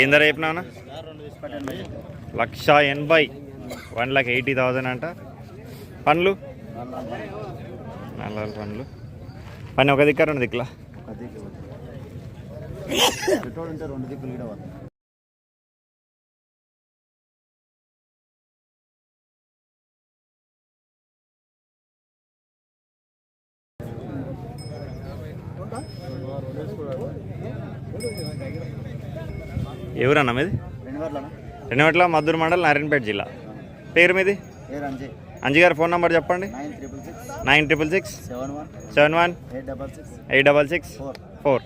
ఏం ధర చెప్పినా లక్ష ఎనభై. వన్ లాక్ ఎయిటీ థౌజండ్ అంట. పండ్లు? నల్ల పండ్లు. పని ఒక దిక్క రెండు దిక్కులా? రెండు దిక్కులు కూడా ఎవరన్నా మీది? రెండువట్ల మద్దూరు మండల్ నారాయణపేట జిల్లా. పేరు మీది? అంజీ గారి ఫోన్ నెంబర్ చెప్పండి. Nine triple six. Seven one. Seven one. Eight double six. Eight double six. Four.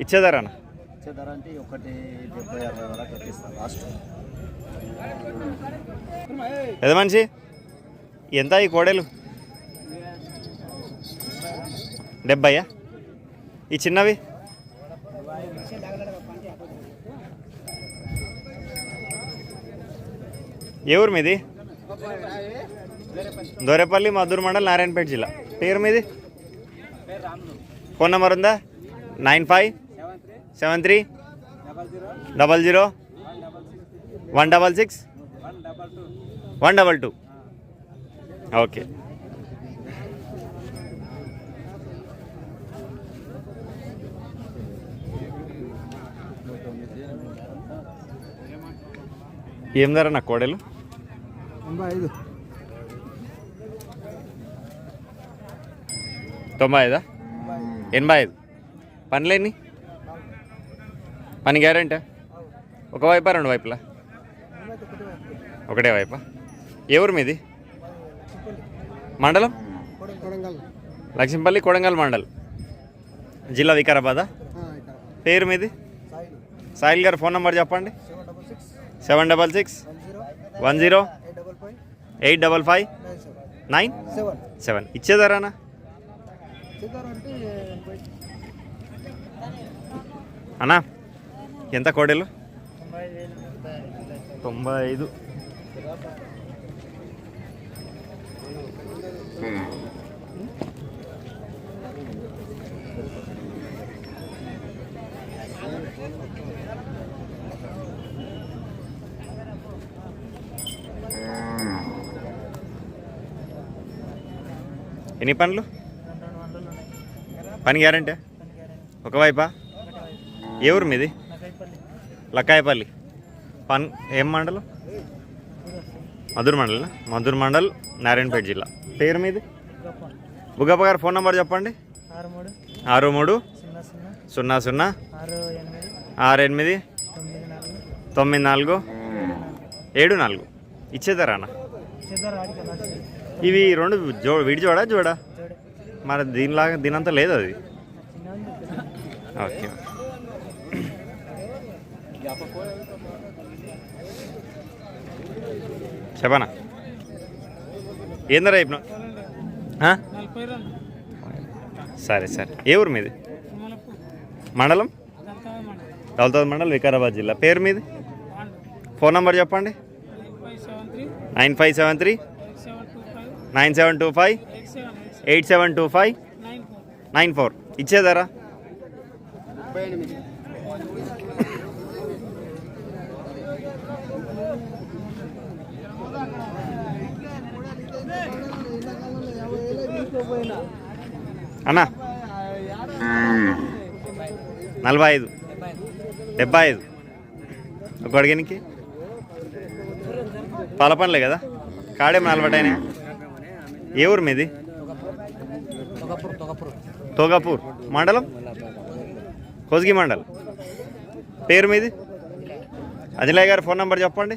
ఇచ్చేదారన్న పెద్ద మనిషి ఎంత ఈ కోడలు? డెబ్బయ్యా ఈ చిన్నవి? ఏ ఊరు మీది? దొరేపల్లి మద్దూరు మండల్ నారాయణపేట జిల్లా. పేరు మీది? ఫోన్ నెంబర్ ఉందా? Nine five seven three double zero one double six one double two. Okay. ఏం ధర నా కోడలు? తొంభై ఐదు. ఎనభై ఐదు. పనులేని పని గ్యారెంటీ? ఒక వైపా రెండు వైపులా? ఒకటే వైపా? ఊరు మీది? మండలం? లక్ష్మీపల్లి కొడంగల్ మండల్. జిల్లా వికారాబాదా? పేరు మీది? సాయిల్. గారు ఫోన్ నెంబర్ చెప్పండి. Seven double six. One zero. Eight double five? Nine? Seven. Seven ఇచ్చేదారానా? అన్నా ఎంత కోడెలు? తొంభై ఐదు. ఎన్ని పనులు? పని గ్యారంటీ? ఒకవైపా ఏ ఊరు మీది? లక్కాయపల్లి. పన్ ఏం మండలం? మధుర్ మండల్ మధుర్ మండల్ నారాయణపేట జిల్లా. పేరు మీది? బుగ్గప్ప గారు ఫోన్ నెంబర్ చెప్పండి. ఆరు మూడు సున్నా సున్నా ఆరు ఎనిమిది తొమ్మిది నాలుగు. ఏడు నాలుగు. ఇచ్చేదారా అన్న ఇవి రెండు జో విడి జోడా జోడా? చూడు మరి దీనిలాగా దీనంతా లేదు అది. ఓకే. చెప్పనా? ఏందరా ఇప్పుడు? సరే సరే. ఏ ఊరు మీది? మండలం? దౌలతాబాద్ మండలం వికారాబాద్ జిల్లా. పేరు మీది? ఫోన్ నెంబర్ చెప్పండి. Nine five seven three. Nine seven two five eight seven two five nine four ఇచ్చేదారా? అన్నా. నలభై ఐదు. డెబ్బై ఐదు. ఒక అడిగానికి పాల పనులే కదా? కాడేం అయినా ఏ ఊరు మీది? తొగపూర్. మండలం? కోస్గి మండల్. పేరు మీది? అజలయ్య గారి ఫోన్ నెంబర్ చెప్పండి.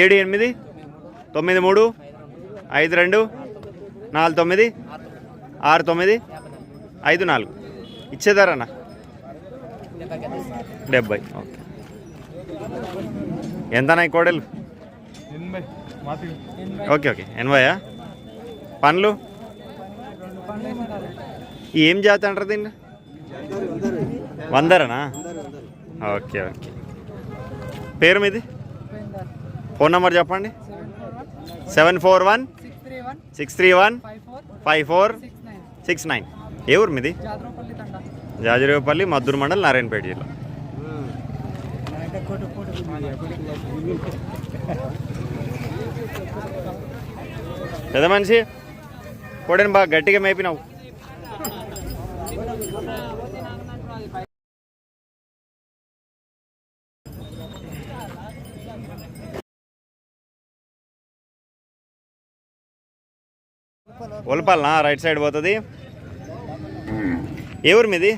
ఏడు ఎనిమిది తొమ్మిది మూడు ఐదు రెండు నాలుగు తొమ్మిది ఆరు తొమ్మిది ఐదు నాలుగు. ఇచ్చేదారన్నా? డెబ్బై ఓకే. ఎంతనా ఈ కోడలు? ఎనభై ఓకే ఓకే. ఎనభైయా? పండ్లు? ఏం జాతి అంటారు దీన్ని? వందరనా? Okay okay. పేరు మీది ఫోన్ నెంబర్ చెప్పండి. Seven four one? Six three one? Five four? Six nine. ఏ ఊరు మీది జాతరపల్లి మద్దూరు మండల్ నారాయణపేట జిల్లా. పెద్ద మనిషి? కోడని బాగా గట్టిగా మేపినావు. ఒలపాలనా? రైట్ సైడ్ పోతుంది. ఏ ఊరు మీది?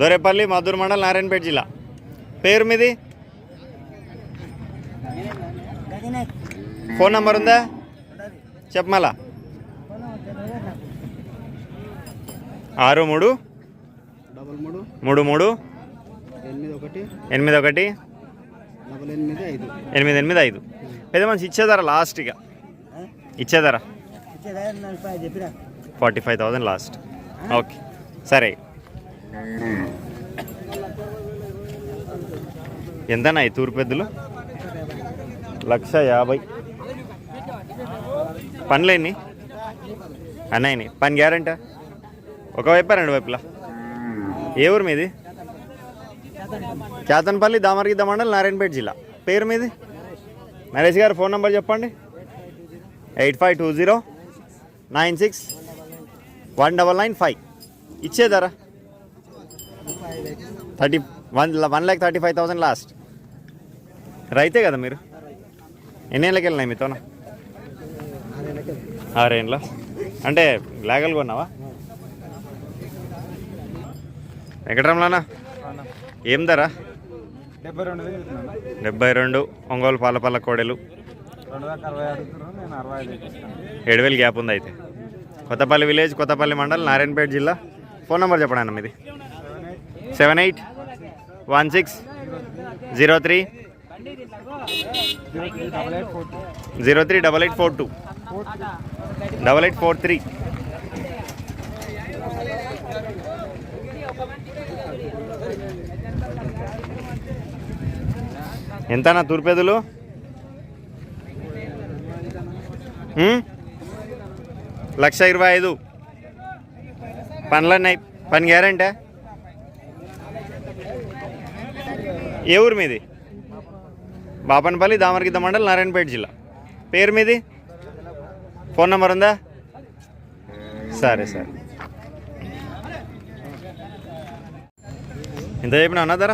దొరేపల్లి మధుర్ మండల్ నారాయణపేట జిల్లా. పేరు మీది? ఫోన్ నంబర్ ఉందా? చెప్పు ఆరు మూడు? మూడు. మూడు ఎనిమిది ఒకటి. ఎనిమిది ఎనిమిది ఐదు. పెద్ద మనిషి ఇచ్చేదారా లాస్ట్గా ఇచ్చేదారా చెప్పిన forty five thousand last okay. సరే. ఎంతనా ఈ తూర్పు పెద్దలు? లక్ష యాభై. పనులేని అన్నాయని పని గ్యారంటీ? ఒకవైపు రెండు వైపులా. ఏ ఊరు మీది? కేతన్పల్లి దామరగిద్ద మండల్ నారాయణపేట జిల్లా. పేరు మీది? నరేష్ గారు ఫోన్ నెంబర్ చెప్పండి. Eight five two zero nine six one double nine five. ఇచ్చేదారా thirty one one lakh thirty five thousand last. రైతే కదా మీరు? ఎన్నేళ్ళకి వెళ్ళినాయి మీతోనా? ఆరేళ్ళ? అంటే లేగలు కొన్నావా? వెంకటరమలనా ఏం ధర? డెబ్బై రెండు ఒంగోలు పాలపల్ల కోడెలు. ఏడు వేలు గ్యాప్ ఉంది అయితే. కొత్తపల్లి విలేజ్ కొత్తపల్లి మండల్ నారాయణపేట జిల్లా. ఫోన్ నెంబర్ చెప్పండి అన్న మీది. Seven eight one six zero three zero three double eight four two. Double eight four three. ఎంతనా తూర్పేదులు? లక్ష ఇరవై ఐదు. పనులన్నాయి పని గ్యారంటే? ఏ ఊరు మీది? బాపనపల్లి దామరగిద్ద మండల్ నారాయణపేట జిల్లా. పేరు మీది? ఫోన్ నెంబర్ ఉందా? సరే సరే. ఎంత చెప్పినా అన్నా ధర?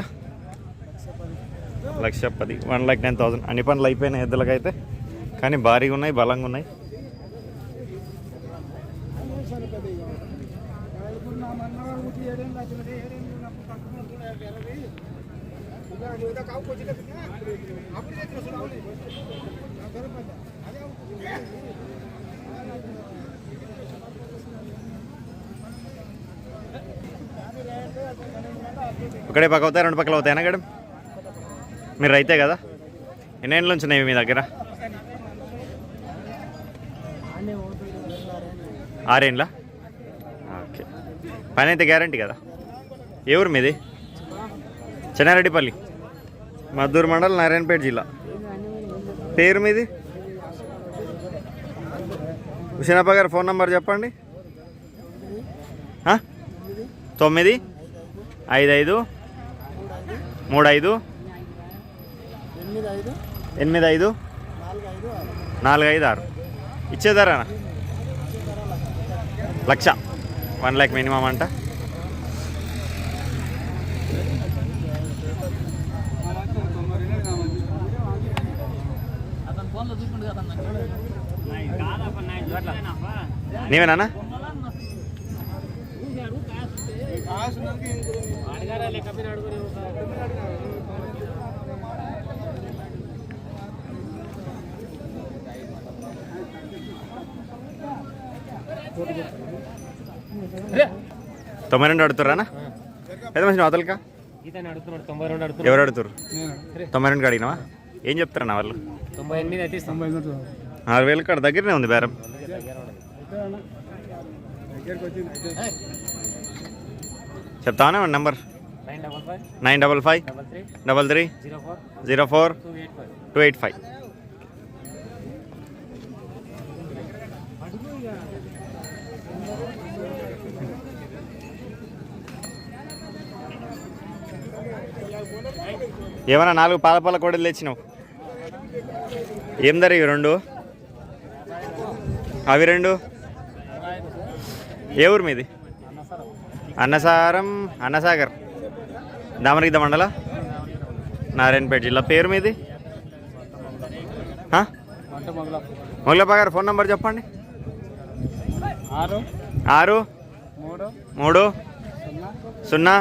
లక్ష పది వన్ ల్యాక్ నైన్ థౌసండ్ అన్ని పనులు అయిపోయినాయి ఎద్దులకైతే. కానీ భారీగా ఉన్నాయి బలంగా ఉన్నాయి. ఒకటే పక్క అవుతాయి రెండు పక్కలు అవుతాయి అనగడం మీరు రైతే కదా? ఎన్ని నుంచి ఉన్నాయి మీ దగ్గర? ఆరేండ్లా ఓకే. పని అయితే గ్యారంటీ కదా? ఏ ఊరు మీది? చెన్నారెడ్డిపల్లి. మద్దూరు మండల్ నారాయణపేట జిల్లా. పేరు మీది? హుషేనప్ప గారు ఫోన్ నంబర్ చెప్పండి. తొమ్మిది? ఐదు ఐదు మూడు ఐదు ఎనిమిది ఐదు నాలుగు ఐదు ఆరు. నాలుగు ఐదు ఆరు ఇచ్చేదారా లక్ష. వన్ ల్యాక్ మినిమం అంట. అతను ఫోన్లో చూపిండు కదా తొంభై రెండు అడుగుతారా పెద్ద మనిషి అవతలకా ఎవరు అడుగుతారు? తొంభై రెండు అడిగినావా? ఏం చెప్తారన్న వాళ్ళు? తొంభై ఎనిమిది అయితే ఇస్తాం. ఆరు వేలు కాడ దగ్గరనే ఉంది బేరం. చెప్తానే number? Nine double five double three zero four two eight five. ఏమన్నా నాలుగు పాల పాల కోడలు తెచ్చినావు? ఏం ధర ఇవి రెండు? అవి రెండు? ఏ ఊరు మీది? అన్నసారం అన్నసాగర్. దామరిగిద్ద మండల? నారాయణపేట జిల్లా. పేరు మీది? మొగలప్ప గారు ఫోన్ నంబర్ చెప్పండి. ఆరు? ఆరు మూడు? సున్నా?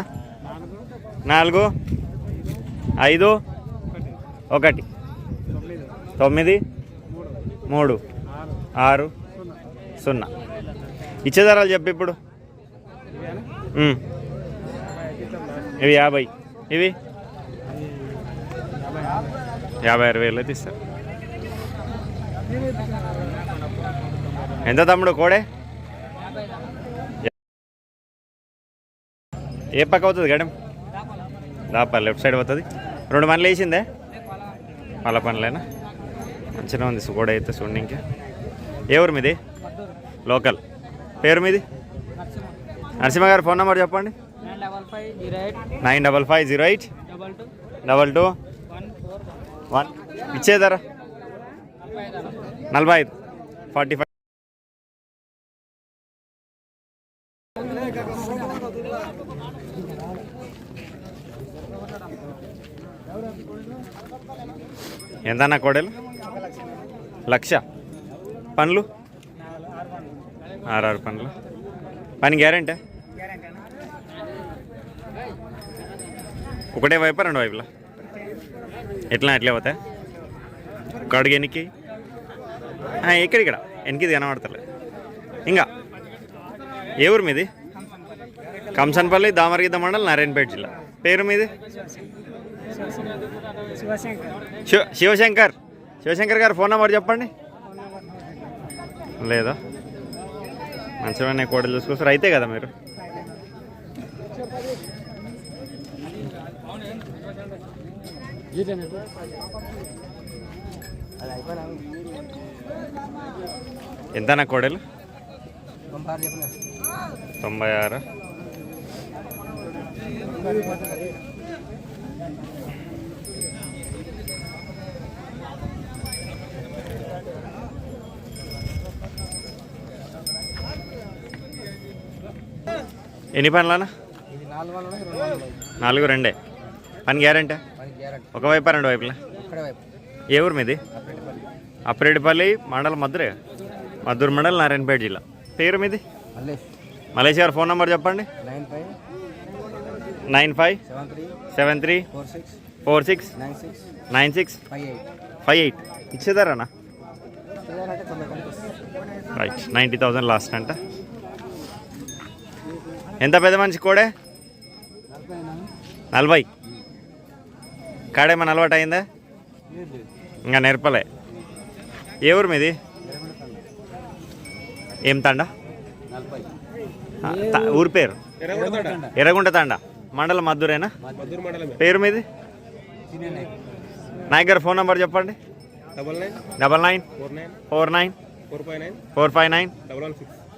నాలుగు? ఐదు ఒకటి తొమ్మిది మూడు ఆరు సున్నా. ఇచ్చే ధరలు చెప్పు ఇప్పుడు. ఇవి యాభై. ఇవి? యాభై ఆరు వేలు తీస్తారు ఎంత తమ్ముడు కోడే? ఏ పక్క అవుతుంది గడం దాపా లెఫ్ట్ సైడ్ అవుతుంది రెండు పనులు వేసిందే? వాళ్ళ పనులేనా? మంచిగా ఉంది కూడా అయితే చూడండి ఇంకా ఏ ఊరు మీది? లోకల్. పేరు మీది? నరసింహ గారు ఫోన్ నెంబర్ చెప్పండి. Nine double five zero eight. Double two. One ఇచ్చేదారా నలభై ఐదు. Forty five. ఎంతన్నా కోడలు? లక్ష. పండ్లు? ఆరు ఆరు పనులు పని గ్యారెంటీ? ఒకటే వైపు రెండు వైపులా? ఎట్లా ఎట్లా పోతాయి? ఒక ఎనికి? ఇక్కడ ఇక్కడ కనబడతలే. ఇంకా? ఏ ఊరు మీది? కంసన్పల్లి దామరగిద్ద మండలం నారాయణపేట జిల్లా. పేరు మీది? శివశంకర్ శివ శివశంకర్. శివశంకర్ గారు ఫోన్ నెంబర్ చెప్పండి. లేదా? మంచిగా కోడలు చూసుకొస్తారు. అయితే కదా మీరు? ఎంత నా కోడలు? తొంభై ఆరు. ఎన్ని పనులనా నాలుగు రెండు పని గ్యారంటీ? పది గ్యారెంటీ. ఒక వైపు రెండు వైపులా? ఏ ఊరు మీది? అప్పటిపల్లి అప్రేడిపల్లి మండలం మధురే. మధుర మండలం నారాయణపేట జిల్లా. పేరు మీది? మలేష్ గారు ఫోన్ నెంబర్ చెప్పండి. Nine five seven three four six nine six five eight. కనిపిస్తుంది రైట్. నైంటీ థౌజండ్ లాస్ట్ అంట. ఎంత పెద్ద మనిషి కోడే? నలభై. కాడేమన్నా అలవాటు అయిందా? ఇంకా నేర్పలే. ఏ ఊరు మీది? ఏం తండా? ఊరి పేరు? ఎర్రగుంట తండా. మండలం మద్దూరేనా? పేరు మీది? నాయక్ గారు ఫోన్ నెంబర్ చెప్పండి. Double nine. Four nine. Four nine. Four five nine.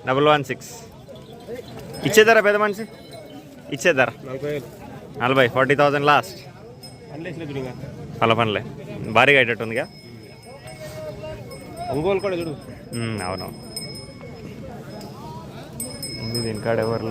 Double one six. ఇచ్చేద్దారా పెద్ద మనిషి? ఇచ్చేద్దారా నలభై ఫార్టీ థౌజండ్ లాస్ట్. పనిలేసిన పనులే భారీగా అయ్యేటట్టుందిగా? ఒంగోలు కూడా చూడు అవునవును ఉంది దీని కాడ ఎవరు